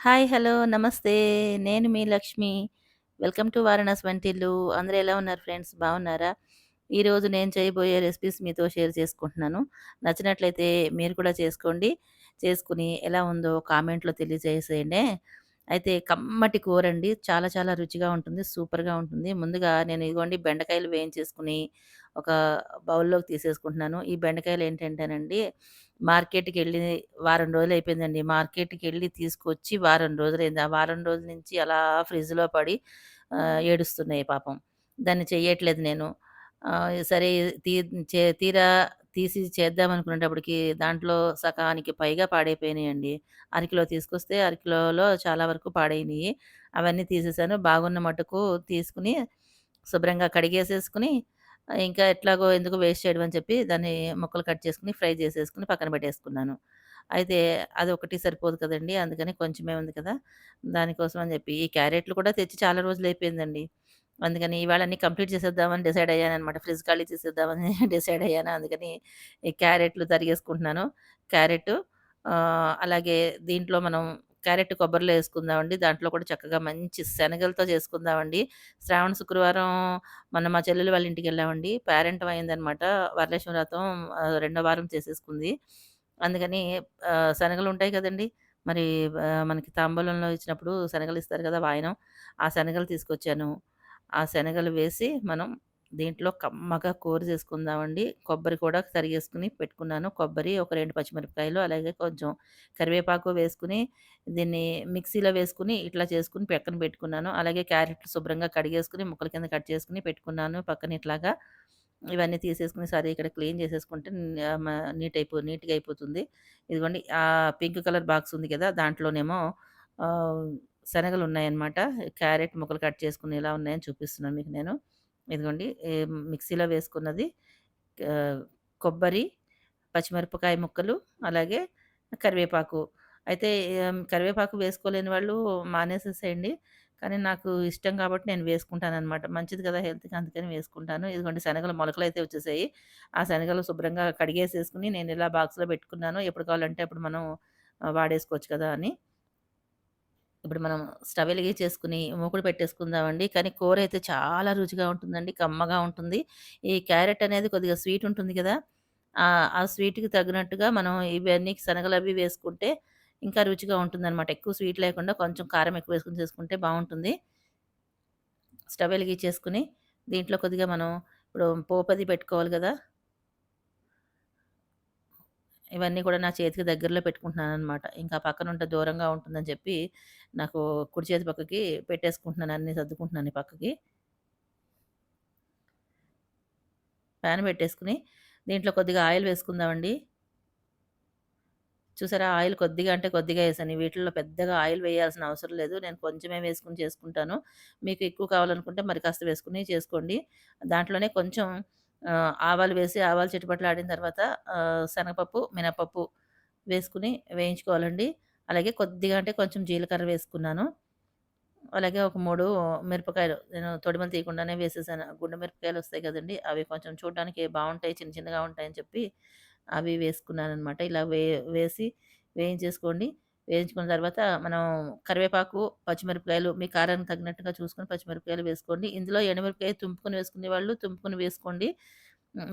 Hi! Hello! నమస్తే. నేను మీ లక్ష్మి. వెల్కమ్ టు వారణాసి వంటిల్లు. అందరూ ఎలా ఉన్నారు ఫ్రెండ్స్? బాగున్నారా? ఈరోజు నేను చేయబోయే రెసిపీస్ మీతో షేర్ చేసుకుంటున్నాను. నచ్చినట్లయితే మీరు కూడా చేసుకోండి. చేసుకుని ఎలా ఉందో కామెంట్‌లో తెలియజేసేయండి అయితే కమ్మటి కూర అండి చాలా చాలా రుచిగా ఉంటుంది. సూపర్‌గా ఉంటుంది. ముందుగా నేను ఇదిగోండి బెండకాయలు వేయించేసుకుని ఒక బౌల్‌లోకి తీసేసుకుంటున్నాను. ఈ బెండకాయలు ఏంటంటేనండి మార్కెట్‌కెళ్ళి వారం రోజులు అయిపోయిందండి మార్కెట్కి వెళ్ళి తీసుకొచ్చి వారం రోజులైంది. ఆ వారం రోజుల నుంచి అలా ఫ్రిడ్జ్‌లో పడి ఏడుస్తున్నాయి పాపం. దాన్ని చేయట్లేదు నేను. సరే తీ చే తీరా తీసి చేద్దామనుకునేటప్పటికి దాంట్లో సగానికి పైగా పాడైపోయినాయండి. అరకిలో తీసుకొస్తే అరకిలోలో చాలా వరకు పాడైనాయి అవన్నీ తీసేసాను. బాగున్న మటుకు తీసుకుని శుభ్రంగా కడిగేసేసుకుని ఇంకా ఎట్లాగో ఎందుకు వేస్ట్ చేయడం అని చెప్పి దాన్ని ముక్కలు కట్ చేసుకుని ఫ్రై చేసేసుకుని పక్కన పెట్టేసుకున్నాను. అయితే అది ఒకటి సరిపోదు కదండి అందుకని కొంచెమే ఉంది కదా! దానికోసం అని చెప్పి ఈ క్యారెట్లు కూడా తెచ్చి చాలా రోజులు అయిపోయిందండి అందుకని ఇవాళ అన్ని కంప్లీట్ చేసేద్దామని డిసైడ్ అయ్యాను అనమాట ఫ్రిడ్జ్ ఖాళీ చేసేద్దామని డిసైడ్ అయ్యాను. అందుకని ఈ క్యారెట్లు తరిగేసుకుంటున్నాను. క్యారెట్ అలాగే దీంట్లో మనం క్యారెట్ కొబ్బరిలో వేసుకుందామండి దాంట్లో కూడా చక్కగా మంచి శనగలతో చేసుకుందామండి. శ్రావణ శుక్రవారం మన మా చెల్లెలు వాళ్ళ ఇంటికెళ్ళామండి. పేరెంట్ అయిందనమాట. వరలక్ష్మి వ్రతం రెండో వారం చేసేసుకుంది. అందుకని శనగలు ఉంటాయి కదండి మరి మనకి తాంబూలంలో ఇచ్చినప్పుడు శనగలిస్తారు కదా! వాయనం. ఆ శనగలు తీసుకొచ్చాను. ఆ శనగలు వేసి మనం దీంట్లో కమ్మగా కూర చేసుకుందామండి. కొబ్బరి కూడా తరిగేసుకొని పెట్టుకున్నాను. కొబ్బరి, ఒక రెండు పచ్చిమిరపకాయలు, అలాగే కొంచెం కరివేపాకు వేసుకుని దీన్ని మిక్సీలో వేసుకుని ఇట్లా చేసుకుని పక్కన పెట్టుకున్నాను. అలాగే క్యారెట్లు శుభ్రంగా కడిగేసుకుని ముక్కల కింద కట్ చేసుకుని పెట్టుకున్నాను పక్కన ఇట్లాగా. ఇవన్నీ తీసేసుకుని సరే ఇక్కడ క్లీన్ చేసేసుకుంటే నీట్ అయిపో నీట్‌గా అయిపోతుంది. ఇదిగోండి ఆ పింక్ కలర్ బాక్స్ ఉంది కదా! దాంట్లోనేమో శనగలు ఉన్నాయన్నమాట క్యారెట్ ముక్కలు కట్ చేసుకుని ఎలా ఉన్నాయని చూపిస్తున్నాను మీకు నేను. ఇదిగోండి మిక్సీలో వేసుకున్నది కొబ్బరి, పచ్చిమిరపకాయ ముక్కలు, అలాగే కరివేపాకు. అయితే కరివేపాకు వేసుకోలేని వాళ్ళు మానేసేసేయండి. కానీ నాకు ఇష్టం కాబట్టి నేను వేసుకుంటాను అనమాట మంచిది కదా హెల్త్‌కి అందుకని వేసుకుంటాను. ఇదిగోండి శనగలు మొలకలు అయితే వచ్చేసాయి. ఆ శనగలు శుభ్రంగా కడిగేసేసుకుని నేను ఇలా బాక్స్‌లో పెట్టుకున్నాను. ఎప్పుడు కావాలంటే అప్పుడు మనం వాడేసుకోవచ్చు కదా అని. ఇప్పుడు మనం స్టవ్ వెలిగించేసుకొని మూకుడు పెట్టేసుకుందామండి. కానీ కూర అయితే చాలా రుచిగా ఉంటుందండి. కమ్మగా ఉంటుంది. ఈ క్యారెట్ అనేది కొద్దిగా స్వీట్ ఉంటుంది కదా! ఆ స్వీట్‌కి తగినట్టుగా మనం ఇవన్నీ శనగలు అవి వేసుకుంటే ఇంకా రుచిగా ఉంటుందనమాట. ఎక్కువ స్వీట్ లేకుండా కొంచెం కారం ఎక్కువ వేసుకుని చేసుకుంటే బాగుంటుంది స్టవ్ వెలిగించేసుకొని దీంట్లో కొద్దిగా మనం ఇప్పుడు పోపది పెట్టుకోవాలి కదా ఇవన్నీ కూడా నా చేతికి దగ్గరలో పెట్టుకుంటున్నాను అనమాట ఇంకా పక్కన ఉంటే దూరంగా ఉంటుందని చెప్పి, నాకు కుడి చేతి పక్కకి పెట్టేసుకుంటున్నాను. అన్నీ సర్దుకుంటున్నాను ఈ పక్కకి. ప్యాన్ పెట్టేసుకుని దీంట్లో కొద్దిగా ఆయిల్ వేసుకుందామండి. చూసారా? ఆయిల్ కొద్దిగా అంటే కొద్దిగా వేసాను వీటిల్లో పెద్దగా ఆయిల్ వేయాల్సిన అవసరం లేదు. నేను కొంచెమే వేసుకుని చేసుకుంటాను. మీకు ఎక్కువ కావాలనుకుంటే మరి కాస్త వేసుకుని చేసుకోండి. దాంట్లోనే కొంచెం ఆవాలు వేసి ఆవాలు చిటపటలాడిన తర్వాత శనగపప్పు, మినపప్పు వేసుకుని వేయించుకోవాలండి. అలాగే కొద్దిగా అంటే కొంచెం జీలకర్ర వేసుకున్నాను. అలాగే ఒక మూడు మిరపకాయలు నేను తొడిమలు తీయకుండానే వేసేసాను. గుండు మిరపకాయలొస్తాయి కదండి అవి కొంచెం చూడడానికి బాగుంటాయి చిన్న చిన్నగా ఉంటాయని చెప్పి అవి వేసుకున్నాను అనమాట ఇలా వే వేసి వేయించేసుకోండి. వేయించుకున్న తర్వాత మనం కరివేపాకు, పచ్చిమిరపకాయలు మీ కారానికి తగినట్టుగా చూసుకొని పచ్చిమిరపకాయలు వేసుకోండి. ఇందులో ఎండుమిరపకాయ తుంపుకొని వేసుకునే వాళ్ళు తుంపుకొని వేసుకోండి.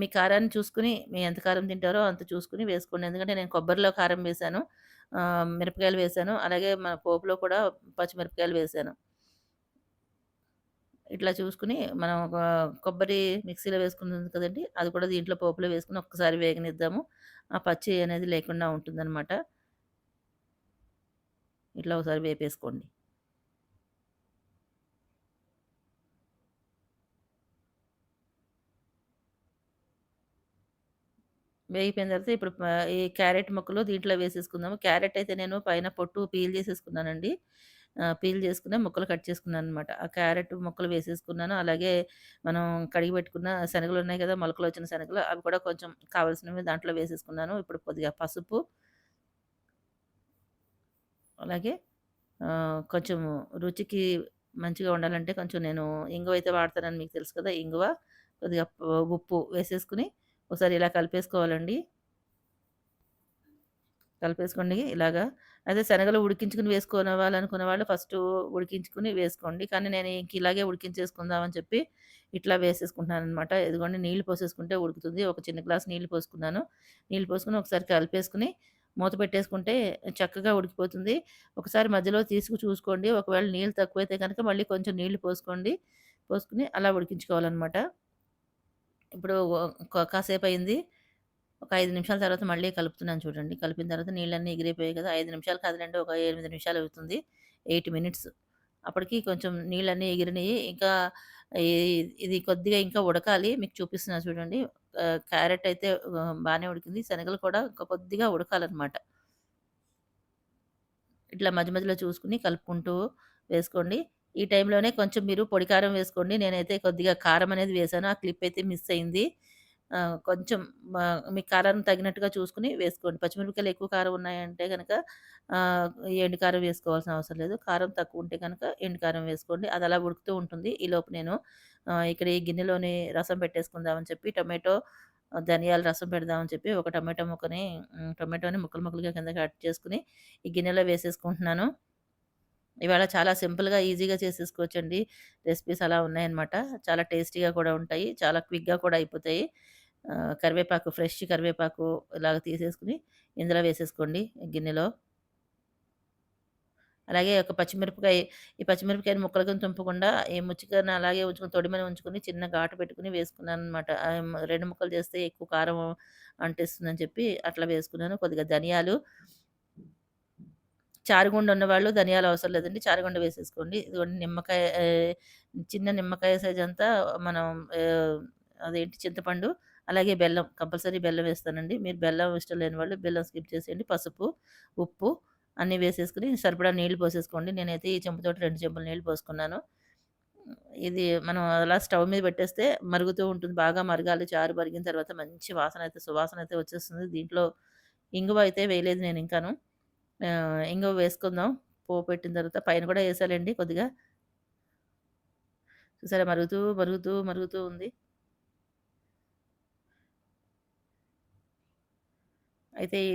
మీ కారాన్ని చూసుకుని మీ ఎంత కారం తింటారో అంత చూసుకొని వేసుకోండి. ఎందుకంటే నేను కొబ్బరిలో కారం వేశాను. మిరపకాయలు వేశాను. అలాగే మన పోపులో కూడా పచ్చిమిరపకాయలు వేశాను. ఇట్లా చూసుకొని మనం ఒక కొబ్బరి మిక్సీలో వేసుకుంటుంది కదండి అది కూడా దీంట్లో పోపులో వేసుకొని ఒక్కసారి వేగనిద్దాము. ఆ పచ్చి అనేది లేకుండా ఉంటుందన్నమాట ఇట్లా ఒకసారి వేపేసుకోండి. వేగిపోయిన తర్వాత ఇప్పుడు ఈ క్యారెట్ ముక్కలు దీంట్లో వేసేసుకుందాము. క్యారెట్ అయితే నేను పైన పొట్టు పీల్ చేసేసుకున్నానండి. పీల్ చేసుకునే ముక్కలు కట్ చేసుకున్నాను అనమాట ఆ క్యారెట్ ముక్కలు వేసేసుకున్నాను. అలాగే మనం కడిగి పెట్టుకున్న శనగలున్నాయి కదా! మొలకలు వచ్చిన శనగలు అవి కూడా కొంచెం కావాల్సినవి దాంట్లో వేసేసుకున్నాను. ఇప్పుడు కొద్దిగా పసుపు అలాగే కొంచెం రుచికి మంచిగా ఉండాలంటే కొంచెం నేను ఇంగువ అయితే వాడతానని మీకు తెలుసు కదా! ఇంగువ, కొద్దిగా ఉప్పు వేసేసుకుని ఒకసారి ఇలా కలిపేసుకోవాలండి. కలిపేసుకోండి. ఇలాగా అదే శనగలు ఉడికించుకుని వేసుకోవాలనుకున్న వాళ్ళు ఫస్ట్ ఉడికించుకొని వేసుకోండి. కానీ నేను ఇంక ఇలాగే ఉడికించేసుకుందామని చెప్పి ఇట్లా వేసేసుకుంటున్నాననమాట. ఇదిగోండి నీళ్ళు పోసేసుకుంటే ఉడుకుతుంది. ఒక చిన్న గ్లాస్ నీళ్ళు పోసుకున్నాను. నీళ్ళు పోసుకుని ఒకసారి కలిపేసుకుని మూత పెట్టేసుకుంటే చక్కగా ఉడికిపోతుంది. ఒకసారి మధ్యలో తీసుకు చూసుకోండి. ఒకవేళ నీళ్ళు తక్కువైతే కనుక మళ్ళీ కొంచెం నీళ్ళు పోసుకోండి. పోసుకొని అలా ఉడికించుకోవాలన్నమాట ఇప్పుడు కాసేపు అయింది ఒక ఐదు నిమిషాల తర్వాత మళ్ళీ కలుపుతున్నాను చూడండి. కలిపిన తర్వాత నీళ్ళన్నీ ఎగిరిపోయాయి కదా! ఐదు నిమిషాలు కాదులెండి. ఒక ఎనిమిది నిమిషాలు అవుతుంది. Eight minutes. అప్పటికి కొంచెం నీళ్ళన్నీ ఎగిరినాయి ఇంకా ఇది కొద్దిగా ఇంకా ఉడకాలి. మీకు చూపిస్తున్నా చూడండి. క్యారెట్ అయితే బాగానే ఉడికింది. శనగలు కూడా ఇంకా కొద్దిగా ఉడకాలన్నమాట ఇట్లా మధ్య మధ్యలో చూసుకొని కలుపుకుంటూ వేసుకోండి. ఈ టైంలోనే కొంచెం మీరు పొడి కారం వేసుకోండి. నేనైతే కొద్దిగా కారం అనేది వేసాను ఆ క్లిప్ అయితే మిస్ అయింది. కొంచెం మీ మీకు కారం తగినట్టుగా చూసుకుని వేసుకోండి. పచ్చిమిరపకాయలు ఎక్కువ కారం ఉన్నాయంటే కనుక ఆహ్, ఎండు కారం వేసుకోవాల్సిన అవసరం లేదు. కారం తక్కువ ఉంటే కనుక ఎండు కారం వేసుకోండి. అది అలా ఉడుకుతూ ఉంటుంది. ఈలోపు నేను ఇక్కడ ఈ గిన్నెలోని రసం పెట్టేసుకుందామని చెప్పి టమాటో ధనియాల రసం పెడదామని చెప్పి ఒక టమాటో ముక్కని టమాటోని ముక్కలు ముక్కలుగా కింద కట్ చేసుకుని ఈ గిన్నెలో వేసేసుకుంటున్నాను. ఇవాళ చాలా సింపుల్‌గా, ఈజీగా చేసేసుకోవచ్చండి. రెసిపీస్ అలా ఉన్నాయన్నమాట. చాలా టేస్టీగా కూడా ఉంటాయి. చాలా క్విక్‌గా కూడా అయిపోతాయి. కరివేపాకు ఫ్రెష్ కరివేపాకు ఇలాగ తీసేసుకుని ఇందులో వేసేసుకోండి గిన్నెలో. అలాగే ఒక పచ్చిమిరపకాయ ఈ పచ్చిమిరపకాయని ముక్కల తుంపకుండా ఈ ముచ్చికని అలాగే ఉంచుకుని తొడిమని ఉంచుకొని చిన్న ఘాటు పెట్టుకుని వేసుకున్నాను అనమాట రెండు ముక్కలు చేస్తే ఎక్కువ కారం అంటిస్తుందని చెప్పి అట్లా వేసుకున్నాను. కొద్దిగా ధనియాలు చారుగుండ ఉన్నవాళ్ళు ధనియాలు అవసరం లేదండి. చారుగుండ వేసేసుకోండి. ఇదిగోండి నిమ్మకాయ చిన్న నిమ్మకాయ సైజ్ అంతా మనం అదేంటి చింతపండు, అలాగే బెల్లం కంపల్సరీ బెల్లం వేస్తానండి. మీరు బెల్లం ఇష్టం లేని వాళ్ళు బెల్లం స్కిప్ చేసేయండి. పసుపు, ఉప్పు అన్నీ వేసేసుకుని సరిపడా నీళ్ళు పోసేసుకోండి. నేనైతే ఈ చెంబుతోటి 2 చెంబుల నీళ్ళు పోసుకున్నాను. ఇది మనం అలా స్టవ్ మీద పెట్టేస్తే మరుగుతూ ఉంటుంది. బాగా మరగాలి. చారు మరిగిన తర్వాత మంచి వాసన అయితే సువాసన అయితే వచ్చేస్తుంది. దీంట్లో ఇంగువ అయితే వేయలేదు నేను ఇంకాను. ఇంగువ వేసుకుందాం. పోపు పెట్టిన తర్వాత పైన కూడా వేసాలండి కొద్దిగా. చూసారా మరుగుతూ, మరుగుతూ, మరుగుతూ ఉంది. అయితే ఈ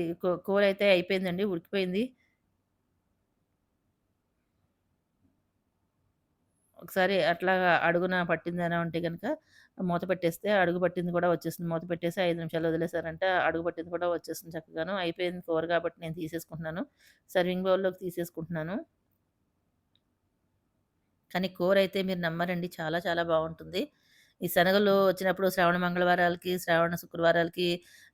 అయితే అయిపోయిందండి. ఉడికిపోయింది. ఒకసారి అట్లా అడుగున పట్టిందేనా ఉంటే కనుక మూత పెట్టేస్తే అడుగు పట్టింది కూడా వచ్చేస్తుంది. మూత పెట్టేసి ఐదు నిమిషాలు వదిలేసారంటే అడుగు పట్టింది కూడా వచ్చేస్తుంది చక్కగాను. అయిపోయింది కూర కాబట్టి నేను తీసేసుకుంటున్నాను. సర్వింగ్ బౌల్‌లోకి తీసేసుకుంటున్నాను. కానీ కూరైతే మీరు నమ్మరండి చాలా చాలా బాగుంటుంది ఈ శనగలు వచ్చినప్పుడు శ్రావణ మంగళవారాలకి, శ్రావణ శుక్రవారాలకి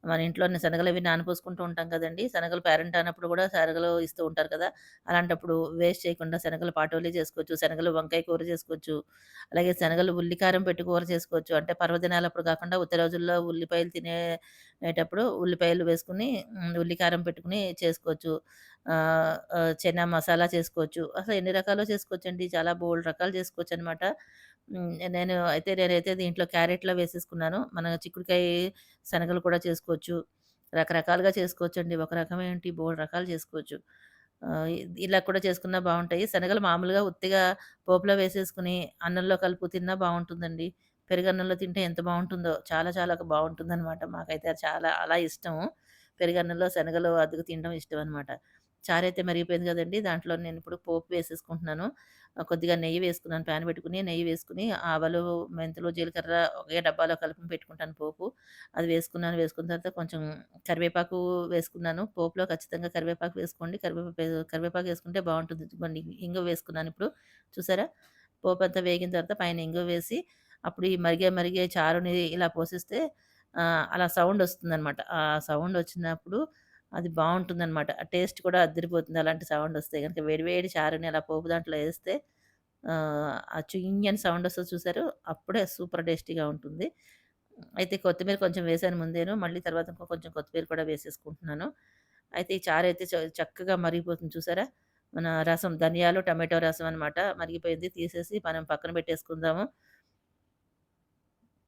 మన ఇంట్లోనే అవి నానపోసుకుంటూ ఉంటాం కదండి శనగలు పేరెంట్ అన్నప్పుడు కూడా శనగలు ఇస్తూ ఉంటారు కదా! అలాంటప్పుడు వేస్ట్ చేయకుండా శనగలు పాటోలీ చేసుకోవచ్చు. శనగలు వంకాయ కూర చేసుకోవచ్చు. అలాగే శనగలు ఉల్లి కారం పెట్టి కూర చేసుకోవచ్చు. అంటే పర్వదినాలప్పుడు కాకుండా ఉత్తర రోజుల్లో ఉల్లిపాయలు తినేటప్పుడు ఉల్లిపాయలు వేసుకొని ఉల్లికారం ఉల్లి కారం పెట్టుకొని చేసుకోవచ్చు. చైనా మసాలా చేసుకోవచ్చు. అసలు ఎన్ని రకాలో చేసుకోవచ్చండి. చాలా బోల్డ్ రకాలు చేసుకోవచ్చు అనమాట హ్మ్. నేను అయితే నేనైతే దీంట్లో క్యారెట్‌లో వేసేసుకున్నాను. మన చిక్కుడుకాయ శనగలు కూడా చేసుకోవచ్చు. రకరకాలుగా చేసుకోవచ్చండి. ఒక రకమేంటి బోలెడు రకాలు చేసుకోవచ్చు. ఆహ్, ఇలా కూడా చేసుకున్నా బావుంటాయి. శనగలు మామూలుగా ఉత్తిగా పోపులో వేసేసుకొని అన్నంలో కలుపు తిన్నా బావుంటుందండి. పెరుగన్నంలో తింటే ఎంత బావుంటుందో. చాలా చాలా బావుంటుందనమాట. మాకైతే అది చాలా అలా ఇష్టం. పెరుగన్నంలో శనగలు అద్దుకు తినడం ఇష్టం అనమాట చారు చారైతే మరిగిపోయింది కదండి దాంట్లో నేను ఇప్పుడు పోపు వేసేసుకుంటున్నాను. కొద్దిగా నెయ్యి వేసుకున్నాను. ప్యాన్ పెట్టుకుని నెయ్యి వేసుకుని ఆవాలు, మెంతులు, జీలకర్ర ఒకే డబ్బాలో కలిపి పెట్టుకుంటాను పోపు. అది వేసుకున్నాను. వేసుకున్న తర్వాత కొంచెం కరివేపాకు వేసుకున్నాను. పోపులో ఖచ్చితంగా కరివేపాకు వేసుకోండి. కరివేపాకు కరివేపాకు వేసుకుంటే బాగుంటుంది ఇదిగోండి ఇంగువ వేసుకున్నాను ఇప్పుడు. చూసారా? పోపు అంతా వేగిన తర్వాత పైన ఇంగువ వేసి అప్పుడు ఈ మరిగే మరిగే చారుని ఇలా పోసిస్తే అలా సౌండ్ వస్తుందనమాట. ఆ సౌండ్ వచ్చినప్పుడు అది బావుంటుందనమాట. ఆ టేస్ట్ కూడా అద్దిరిపోతుంది. అలాంటి సౌండ్ వస్తే కనుక వేడి వేడి చారుని అలా పోపు దాంట్లో వేస్తే ఆ చుయ్యని సౌండ్ వస్తుంది చూసారు? అప్పుడే సూపర్ టేస్టీగా ఉంటుంది. అయితే కొత్తిమీర కొంచెం వేసాను ముందేను. మళ్ళీ తర్వాత ఇంకో కొంచెం కొత్తిమీర కూడా వేసేసుకుంటున్నాను. అయితే ఈ చారైతే చ చక్కగా మరిగిపోతుంది చూసారా? మన రసం ధనియాలు, టమాటో రసం అనమాట. మరిగిపోయింది. తీసేసి మనం పక్కన పెట్టేసుకుందాము.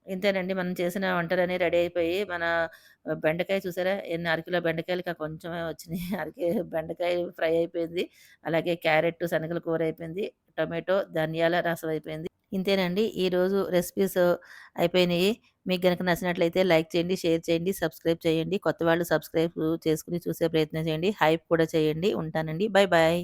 ఇంతేనండి మనం చేసిన వంటలన్నీ రెడీ అయిపోయి, మన బెండకాయ చూసారా? ఎన్ని అరకిలో బెండకాయలకి ఆ కొంచెమే వచ్చినాయి. అరకి బెండకాయ ఫ్రై అయిపోయింది. అలాగే క్యారెట్, శనగల కూర అయిపోయింది. టొమాటో, ధనియాల రసం అయిపోయింది. ఇంతేనండి ఈరోజు రెసిపీస్ అయిపోయినాయి. మీకు కనుక నచ్చినట్లయితే లైక్ చేయండి, షేర్ చేయండి, సబ్స్క్రైబ్ చేయండి. కొత్త వాళ్ళు సబ్స్క్రైబ్ చేసుకుని చూసే ప్రయత్నం చేయండి. హైప్ కూడా చేయండి. ఉంటానండి. Bye bye.